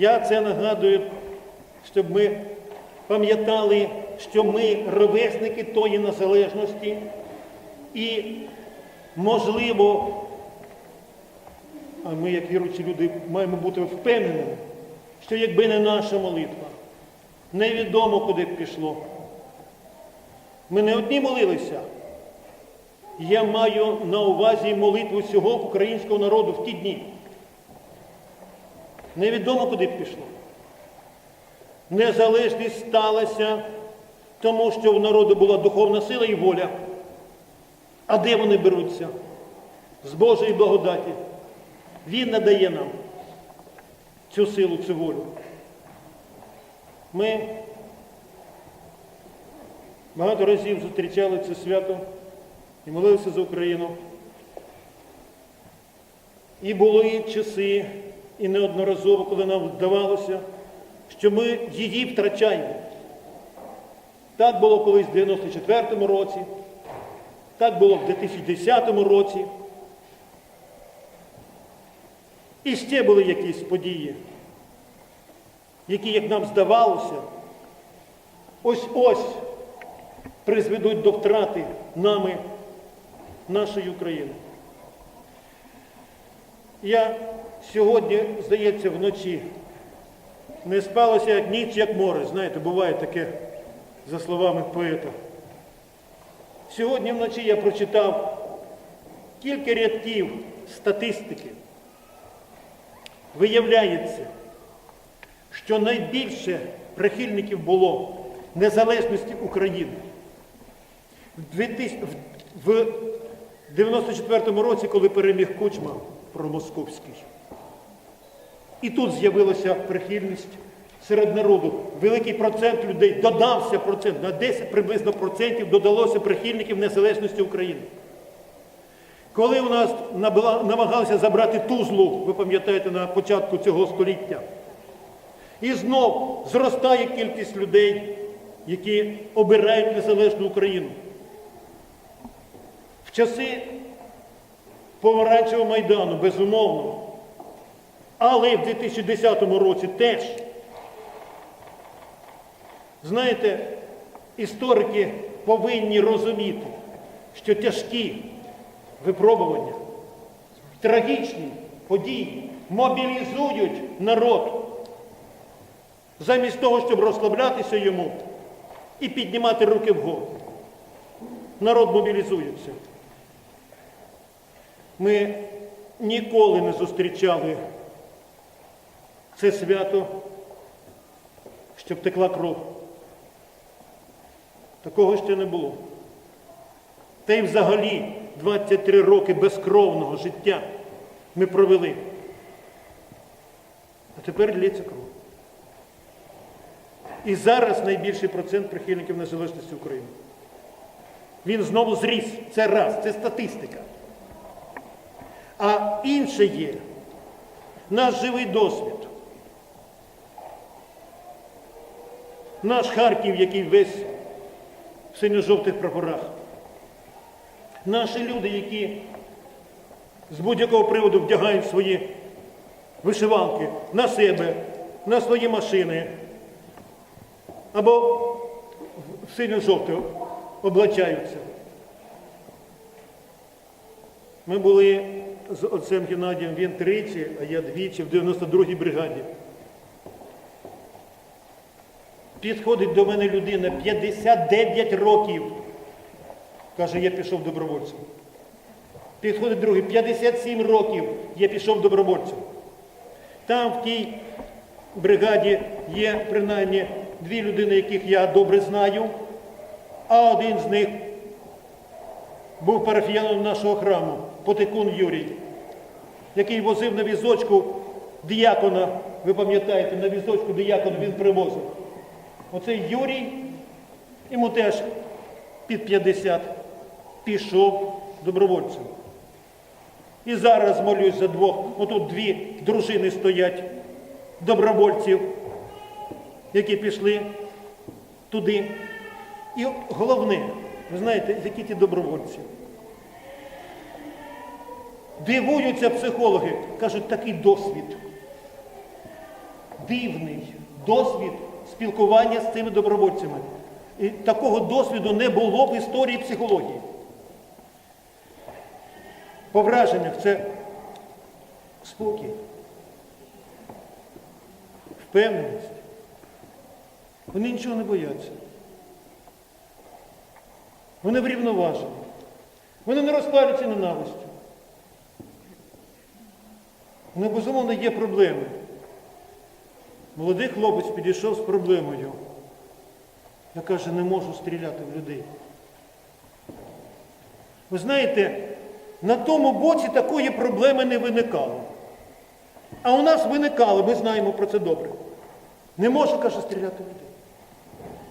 Я це нагадую, щоб ми пам'ятали, що ми ровесники тої незалежності і, можливо, а ми, як віруючі люди, маємо бути впевненими, що якби не наша молитва, невідомо куди б пішло. Ми не одні молилися. Я маю на увазі молитву всього українського народу в ті дні. Невідомо куди б пішло. Незалежність сталася, тому що в народу була духовна сила і воля. А де вони беруться? З Божої благодаті. Він надає нам цю силу, цю волю. Ми багато разів зустрічали це свято і молилися за Україну. І були часи, і неодноразово, коли нам вдавалося, що ми її втрачаємо. Так було колись в 94-му році, так було в 2010 році. І ще були якісь події, які, як нам здавалося, ось-ось призведуть до втрати нами нашої України. Я сьогодні, здається, вночі не спалося ніч, як море. Знаєте, буває таке, за словами поета. Сьогодні вночі я прочитав кілька рядків статистики. Виявляється, що найбільше прихильників було незалежності України. В 2000 в 94-му році, коли переміг Кучма промосковський. І тут з'явилася прихильність серед народу. Великий процент людей додався процент, на 10 приблизно процентів додалося прихильників незалежності України. Коли у нас намагалися забрати Тузлу, ви пам'ятаєте, на початку цього століття, і знов зростає кількість людей, які обирають незалежну Україну. В часи помаранчевого майдану, безумовно, але в 2010 році теж. Знаєте, історики повинні розуміти, що тяжкі випробування, трагічні події мобілізують народ замість того, щоб розслаблятися йому і піднімати руки вгору. Народ мобілізується. Ми ніколи не зустрічали це свято, щоб текла кров. Такого ще не було. Та й взагалі 23 роки безкровного життя ми провели. А тепер лється кров. І зараз найбільший процент прихильників незалежності України. Він знову зріс. Це раз, це статистика. А інше є наш живий досвід. Наш Харків, який весь в синьо-жовтих прапорах. Наші люди, які з будь-якого приводу вдягають свої вишиванки на себе, на свої машини або в синьо-жовте облачаються. Ми були з отцем Геннадієм, він тричі, а я двічі в 92-й бригаді. Підходить до мене людина 59 років. Каже, я пішов добровольцем. Підходить другий, 57 років я пішов добровольцем. Там в тій бригаді є принаймні дві людини, яких я добре знаю, а один з них був парафіяном нашого храму, Потекун Юрій, який возив на візочку діякона, ви пам'ятаєте, на візочку діякона він привозив. Оцей Юрій, йому теж під 50, пішов добровольцем. І зараз молюсь за двох. Отут дві дружини стоять добровольців, які пішли туди. І головне, ви знаєте, які ті добровольці. Дивуються психологи, кажуть, такий досвід. дивний досвід спілкування з цими добровольцями. І такого досвіду не було в історії психології. По враженнях це спокій, впевненість. Вони нічого не бояться. Вони врівноважені. Вони не розпалюються ненавистю. Ну, безумовно, є проблеми. Молодий хлопець підійшов з проблемою. Я каже, не можу стріляти в людей. Ви знаєте, на тому боці такої проблеми не виникало. А у нас виникало, ми знаємо про це добре. Не можу, каже, стріляти в людей.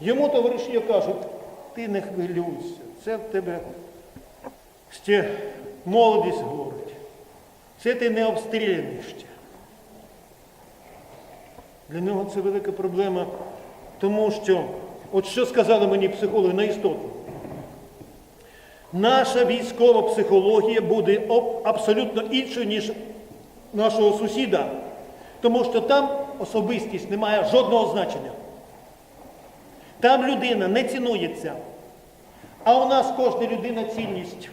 Йому товариші кажуть, ти не хвилюйся, це в тебе ще молодість говорить. Це ти не обстріляний ще. Для нього це велика проблема, тому що, от що сказали мені психологи на істоту, наша військова психологія буде абсолютно іншою, ніж нашого сусіда, тому що там особистість не має жодного значення. Там людина не цінується, а у нас кожна людина цінність.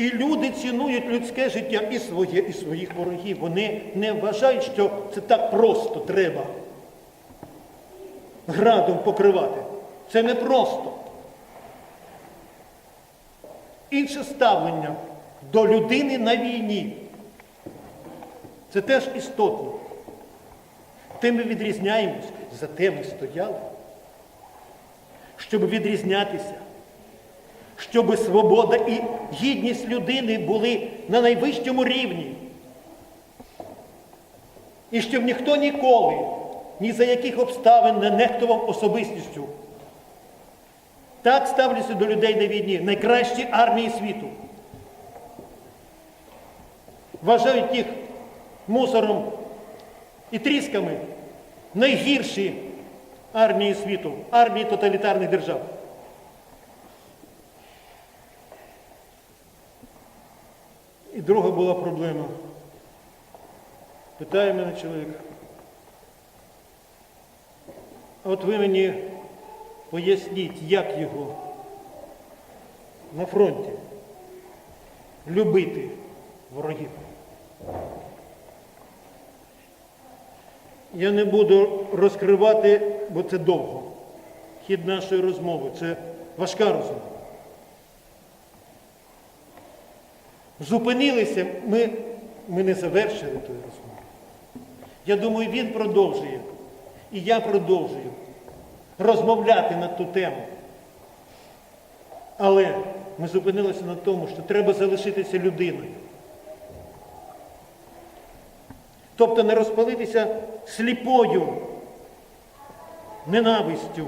І люди цінують людське життя і своє, і своїх ворогів. Вони не вважають, що це так просто треба градом покривати. Це не просто. Інше ставлення до людини на війні. Це теж істотно. Тим ми відрізняємось, зате ми стояли, щоб відрізнятися щоб свобода і гідність людини були на найвищому рівні. І щоб ніхто ніколи, ні за яких обставин не нехтував особистістю. Так ставляться до людей на війні, найкращі армії світу. Вважають їх мусором і трісками найгірші армії світу, армії тоталітарних держав. І друга була проблема. Питає мене чоловік. А от ви мені поясніть, як його на фронті любити ворогів. Я не буду розкривати, бо це довго. Хід нашої розмови, це важка розмова. Зупинилися, ми, ми не завершили ту розмову. Я думаю, він продовжує. І я продовжую розмовляти на ту тему. Але ми зупинилися на тому, що треба залишитися людиною. Тобто не розпалитися сліпою ненавистю,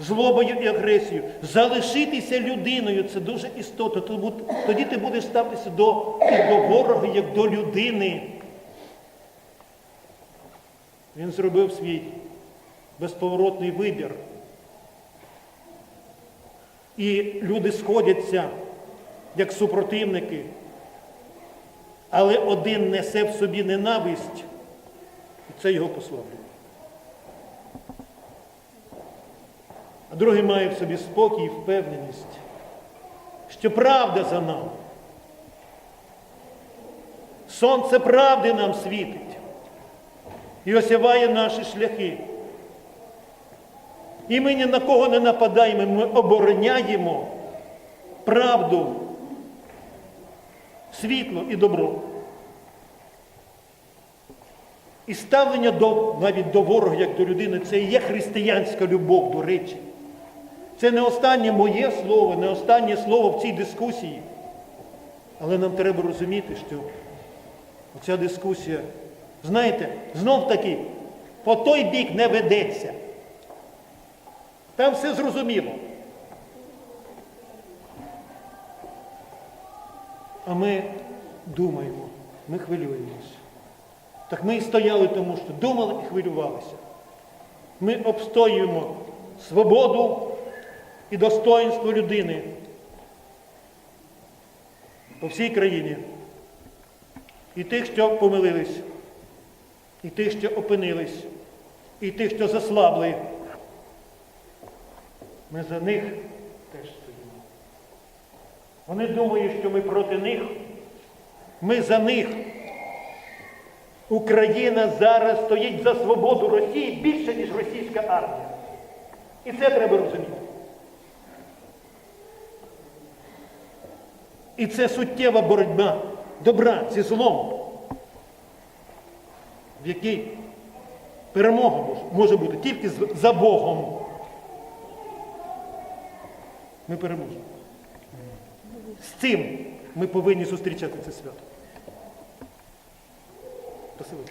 злобою і агресією. Залишитися людиною це дуже істотно. Тоді ти будеш ставитися до, до ворога як до людини. Він зробив свій безповоротний вибір. І люди сходяться як супротивники, але один несе в собі ненависть, і це його послаблює. А другий має в собі спокій і впевненість, що правда за нами. Сонце правди нам світить і осяває наші шляхи. І ми ні на кого не нападаємо, ми обороняємо правду, світло і добро. І ставлення до, навіть до ворога, як до людини, це і є християнська любов, до речі. Це не останнє моє слово, не останнє слово в цій дискусії. Але нам треба розуміти, що ця дискусія, знаєте, знов таки, по той бік не ведеться. Там все зрозуміло. А ми думаємо, ми хвилюємося. Так ми і стояли тому, що думали і хвилювалися. Ми обстоюємо свободу і достоинство людини по всій країні. І тих, що помилились, і тих, що опинились, і тих, що заслабли. Ми за них теж стоїмо. Вони думають, що ми проти них. Ми за них. Україна зараз стоїть за свободу Росії більше, ніж російська армія. І це треба розуміти. І це суттєва боротьба добра зі злом, в якій перемога може, бути тільки за Богом. Ми переможемо. З цим ми повинні зустрічати це свято. Спасибо.